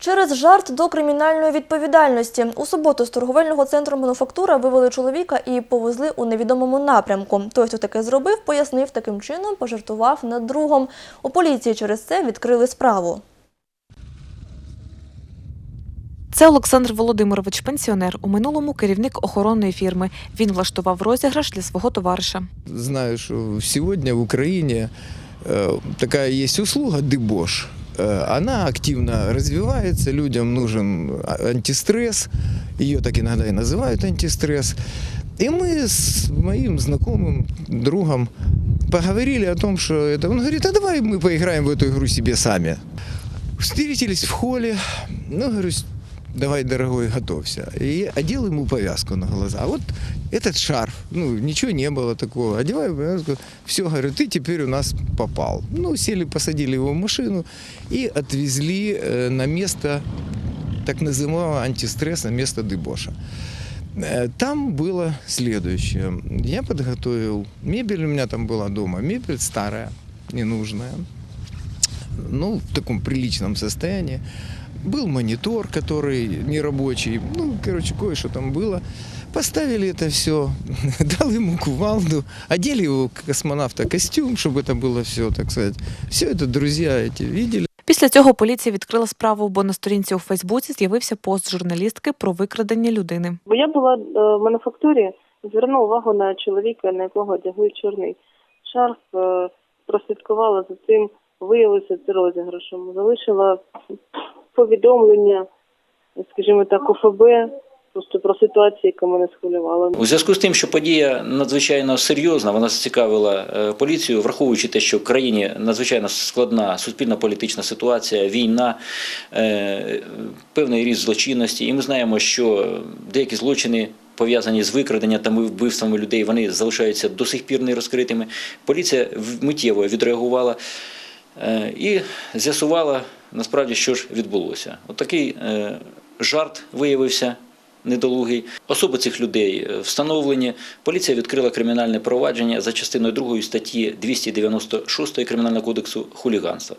Через жарт до кримінальної відповідальності у суботу з торговельного центру мануфактура вивели чоловіка і повезли у невідомому напрямку. Той, хто таке зробив, пояснив, таким чином пожартував над другом. У поліції через це відкрили справу. Це Олександр Володимирович, пенсіонер. У минулому керівник охоронної фірми. Він влаштував розіграш для свого товариша. Знаю, что сегодня в Украине э, такая есть услуга дебош. Э, Она активно развивается, людям нужен а- антистресс, ее так иногда и называют антистресс. И мы с моим знакомым другом поговорили о том, что это... Он говорит, а давай мы поиграем в эту игру себе сами. Встретились в холле, ну, говорю, «С- давай, дорогой, готовься. И одел ему повязку на глаза. А вот этот шарф, ну, ничего не было такого. Одеваю повязку, все, говорю, ты теперь у нас попал. Ну, сели, посадили его в машину и отвезли э, на место так называемого антистресса, место дебоша. Э, Там было следующее. Я подготовил мебель, у меня там была дома, мебель старая, ненужная, ну, в таком приличном состоянии. Был монитор, который нерабочий, ну, короче, кое-что там было. Поставили это все, дал ему кувалду, одели его космонавта костюм, чтобы это было все, так сказать. Все это друзья эти видели. Після цього поліція відкрила справу, бо на сторінці у Фейсбуці з'явився пост журналістки про викрадення людини. Бо я була е, в мануфактурі, звернула увагу на чоловіка, на якого одягли чорний шарф, е, прослідкувала за цим, виявилося це розіграшем. Залишила повідомлення, скажімо так, ОФБ, просто про ситуацію, яка мене схвилювала. У зв'язку з тим, що подія надзвичайно серйозна, вона зацікавила е, поліцію, враховуючи те, що в країні надзвичайно складна суспільно-політична ситуація, війна, е, певний ріст злочинності, і ми знаємо, що деякі злочини. Пов'язані з викраденням та вбивствами людей, вони залишаються до сих пір не розкритими. Поліція миттєво відреагувала і з'ясувала насправді, що ж відбулося. От е, жарт виявився недолугий. Особи цих людей е, встановлені. Поліція відкрила кримінальне провадження за частиною 2 статті 296 Кримінального кодексу хуліганства.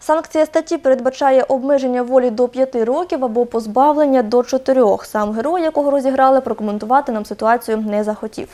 Санкція статті передбачає обмеження волі до 5 років або позбавлення до 4. Сам герой, якого розіграли, прокоментувати нам ситуацію не захотів.